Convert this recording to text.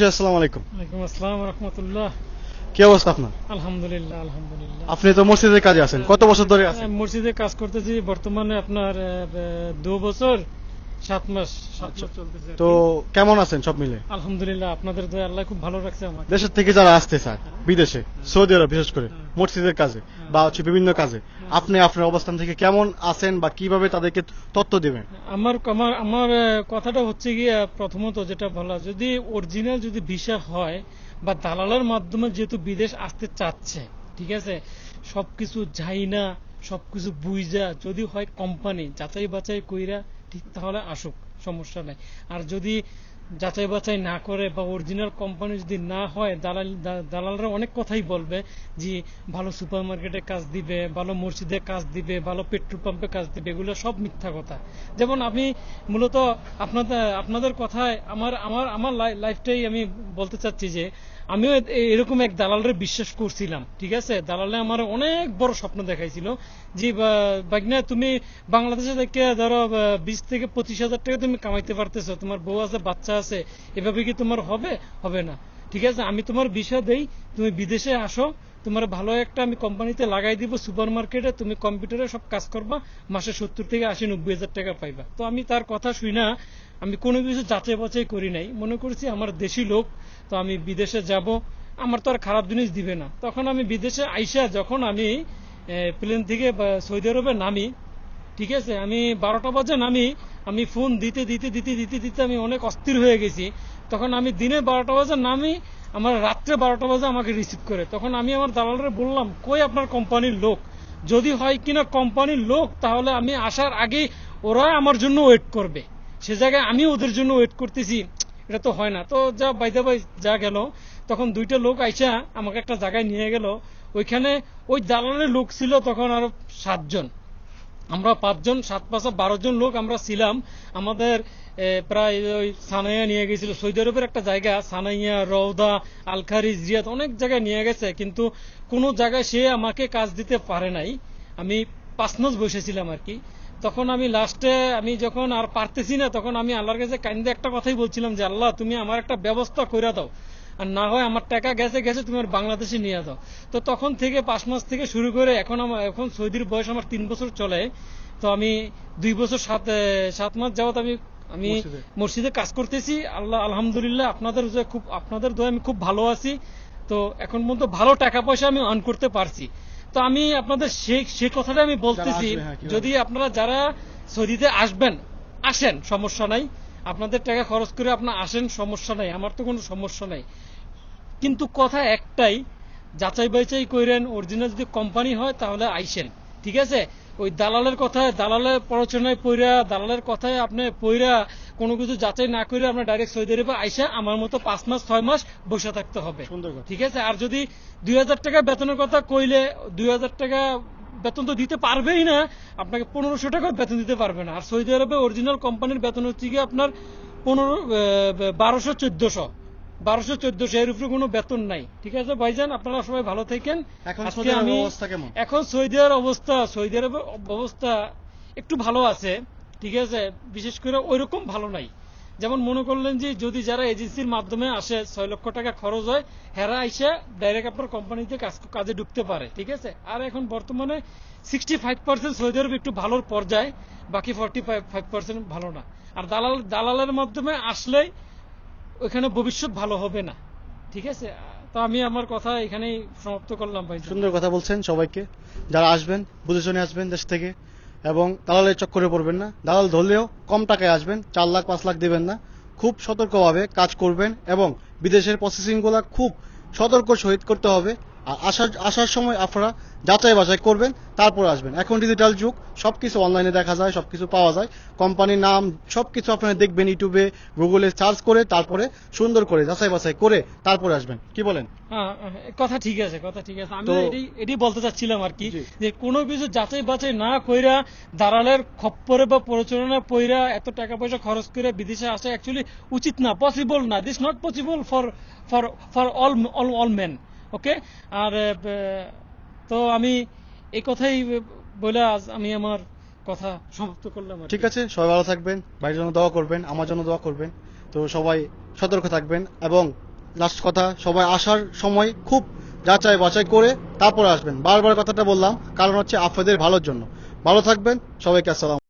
জি, আসসালামু আলাইকুম। ওয়ালাইকুম আসসালাম রহমতুল্লাহ। কি অবস্থা আপনার? আলহামদুলিল্লাহ আলহামদুলিল্লাহ। আপনি তো মসজিদের কাজে আছেন কত বছর ধরে আছেন? মসজিদে কাজ করতেছি বর্তমানে আপনার দু বছর সাত মাস চলতেছে তো কেমন আছেন সব মিলে? আলহামদুলিল্লাহ আপনাদের দয়া আল্লাহ খুব ভালো রাখছে আমাকে। দেশের থেকে যারা আসতে চায় বিদেশে সৌদি আরব বিশেষ করে মসজিদের কাজে বা হচ্ছে বিভিন্ন কাজে। আপনি আপনার অবস্থান থেকে কেমন আছেন বা কীভাবে তাদেরকে তথ্য দেবেন? আমার আমার আমার কথাটা হচ্ছে গিয়ে প্রথমত যেটা বলা, যদি অরিজিনাল যদি ভিসা হয় বা দালালের মাধ্যমে যেহেতু বিদেশ আসতে চাচ্ছে, ঠিক আছে, সবকিছু যাই না, সবকিছু বুঝা যদি হয় কোম্পানি যাচাই বাছাই কইরা ঠিক তাহলে আসুক, সমস্যা নাই। আর যদি যাচাই বাছাই না করে বা অরিজিনাল কোম্পানি যদি না হয়, দালাল দালালরা অনেক কথাই বলবে যে, ভালো সুপার মার্কেটে কাজ দিবে, ভালো মসজিদে কাজ দিবে, ভালো পেট্রোল পাম্পে কাজ দিবে, এগুলো সব মিথ্যা কথা। যেমন আমি মূলত আপনাদের আপনাদের কথায় আমার আমার আমার লাই- লাইফটাই আমি বলতে চাচ্ছি যে আমিও এরকম এক দালালরে বিশ্বাস করছিলাম, ঠিক আছে? দালালে আমার অনেক বড় স্বপ্ন দেখাইছিল যে বাগনা, তুমি বাংলাদেশে থেকে ধরো বিশ থেকে পঁচিশ হাজার টাকা তুমি কামাইতে পারতেছো, তোমার বউ আছে, বাচ্চা আছে, এভাবে কি তোমার হবে? হবে না, ঠিক আছে? আমি তোমার বিষয় দেই, তুমি বিদেশে আসো তোমার ভালো একটা আমি কোম্পানিতে লাগাই দিব সুপার মার্কেটে তুমি কম্পিউটারে সব কাজ করবা, মাসে সত্তর থেকে আশি, নব্বই হাজার টাকা পাইবা। তো আমি তার কথা শুই না, আমি কোনো কিছু যাচাই বাছাই করি নাই। মনে করছি আমার দেশি লোক, তো আমি বিদেশে যাব, আমার তো আর খারাপ জিনিস দিবে না। তখন আমি বিদেশে আইসা যখন আমি প্লেন থেকে সৌদি আরবে নামি, ঠিক আছে, আমি বারোটা বাজে নামি, আমি ফোন দিতে দিতে দিতে দিতে দিতে আমি অনেক অস্থির হয়ে গেছি। তখন আমি দিনে বারোটা বাজে নামি আমার রাত্রে বারোটা বাজে আমাকে রিসিভ করে। তখন আমি আমার দালালরে বললাম, কই আপনার কোম্পানির লোক? যদি হয় কিনা কোম্পানির লোক, তাহলে আমি আসার আগেই ওরা আমার জন্য ওয়েট করবে। সে জায়গায় আমি ওদের জন্য ওয়েট করতেছি। এটা তো হয় না। তো যা বাইদা বাই যা গেল, তখন দুইটা লোক আইসা আমাকে একটা জায়গায় নিয়ে গেল। ওইখানে ওই দালালের লোক ছিল তখন আরও সাতজন। আমরা পাঁচজন, সাত পাঁচা বারো জন লোক আমরা ছিলাম। আমাদের প্রায় ওই সানাইয়া নিয়ে গেছিল। সৌদি আরবের একটা জায়গা, সানাইয়া রৌদা আলখারি জিয়াত অনেক জায়গায় নিয়ে গেছে। কিন্তু কোনো জায়গায় সে আমাকে কাজ দিতে পারে নাই। আমি পাঁচ মাস বসেছিলাম আর কি। তখন আমি লাস্টে, আমি যখন আর পারতেছি না, তখন আমি আল্লাহর কাছে কান্দে একটা কথাই বলছিলাম যে, আল্লাহ, তুমি আমার একটা ব্যবস্থা করে দাও। আর না হয় আমার টাকা গেছে গেছে তুমি আর বাংলাদেশে নিয়ে দাও তো তখন থেকে পাঁচ মাস থেকে শুরু করে এখন আমার এখন সৌদির বয়স আমার তিন বছর চলে। তো আমি দুই বছর সাত সাত মাস যাবত আমি আমি মসজিদে। কাজ করতেছি। আল্লাহ আলহামদুলিল্লাহ আপনাদের যে খুব আপনাদের দয়ে আমি খুব ভালো আছি। তো এখন পর্যন্ত ভালো টাকা পয়সা আমি আর্ন করতে পারছি। তো আমি আপনাদের সে সে কথাটা আমি বলতেছি। হ্যাঁ? যদি আপনারা যারা সৌদিতে আসবেন আসেন সমস্যা নাই। আপনাদের টাকা খরচ করে আপনার আসেন সমস্যা নাই। আমার তো কোনো সমস্যা নাই। কিন্তু কথা একটাই যাচাই বাছাই করেন অরিজিনাল যদি কোম্পানি হয় তাহলে আইসেন। ঠিক আছে? ওই দালালের কথায় দালালের পড়াশোনায় পইরা দালালের কথায় আপনি পইরা কোনো কিছু যাচাই না করে আপনার ডাইরেক্ট সৌদি আরবে আইসা আমার মতো পাঁচ মাস ছয় মাস বসে থাকতে হবে। সুন্দর ঠিক আছে? আর যদি দুই হাজার টাকা বেতনের কথা কইলে দুই হাজার টাকা বেতন তো দিতে পারবেই না। আপনাকে পনেরোশো টাকা বেতন দিতে পারবে না। আর সৌদি আরবে অরিজিনাল কোম্পানির বেতন হচ্ছে গিয়ে আপনার পনেরো বারোশো চোদ্দশো। বারোশো চোদ্দশো এর উপরে কোনো বেতন নাই। ঠিক আছে ভাইজান? আপনারা সবাই ভালো থাকেন। এখন সৌদি আরব অবস্থা সৌদি আরবের অবস্থা একটু ভালো আছে। ঠিক আছে? বিশেষ করে ওইরকম ভালো নাই। যেমন মনে করলেন যে যদি যারা এজেন্সির মাধ্যমে আসে ছয় লক্ষ টাকা খরচ হয়, হেরা আইসা ডাইরেক্ট আপনার কোম্পানিতে কাজ ঢুকতে পারে, ঠিক আছে? আর এখন বর্তমানে sixty five percent Saudi Arab একটু ভালোর পর্যায়ে, বাকি ফর্টি ফাইভ ফাইভ পার্সেন্ট ভালো না। আর দালাল দালালের মাধ্যমে আসলেই ওইখানে ভবিষ্যৎ ভালো হবে না, ঠিক আছে? তো আমি আমার কথা এখানেই সমাপ্ত করলাম ভাই। সুন্দর কথা বলছেন সবাইকে। যারা আসবেন, বুঝে শুনে আসবেন দেশ থেকে। এবং দালালের চক্করে পড়বেন না। দালাল ধরলেও কম টাকায় আসবেন, চার লাখ, পাঁচ লাখ দেবেন না। খুব সতর্কভাবে কাজ করবেন এবং বিদেশের প্রসেসিংগুলা খুব সতর্ক সহিত করতে হবে। আর আসার আসার সময় আপনারা যাচাই বাছাই করবেন তারপর আসবেন। এখন ডিজিটাল যুগ সবকিছু অনলাইনে দেখা যায় সবকিছু পাওয়া যায়। কোম্পানির নাম সবকিছু আপনারা দেখবেন ইউটিউবে গুগলে সার্চ করে তারপরে সুন্দর করে যাচাই বাছাই করে তারপরে আসবেন। কি বলেন? হ্যাঁ, হ্যাঁ, কথা ঠিক আছে কথা ঠিক আছে। আমি এটাই বলতে চাচ্ছিলাম আর কি যে কোনো কিছু যাচাই বাছাই না কইরা দালালের খপ্পরে বা প্রচলনা পইরা এত টাকা পয়সা খরচ করে বিদেশে আসা অ্যাকচুয়ালি উচিত না পসিবল না। This not possible for for for all all all men okay? আর তো আমি এই কথাই বলে আজ আমি আমার কথা সমাপ্ত করলাম ঠিক আছে, সবাই ভালো থাকবেন বাড়ির জন্য দোয়া করবেন, আমার জন্য দোয়া করবেন। তো সবাই সতর্ক থাকবেন এবং লাস্ট কথা, সবাই আসার সময় খুব যাচাই বাছাই করে তারপর আসবেন। বারবার কথাটা বললাম, কারণ হচ্ছে আপনাদের ভালোর জন্য। ভালো থাকবেন, সবাইকে আসসালাম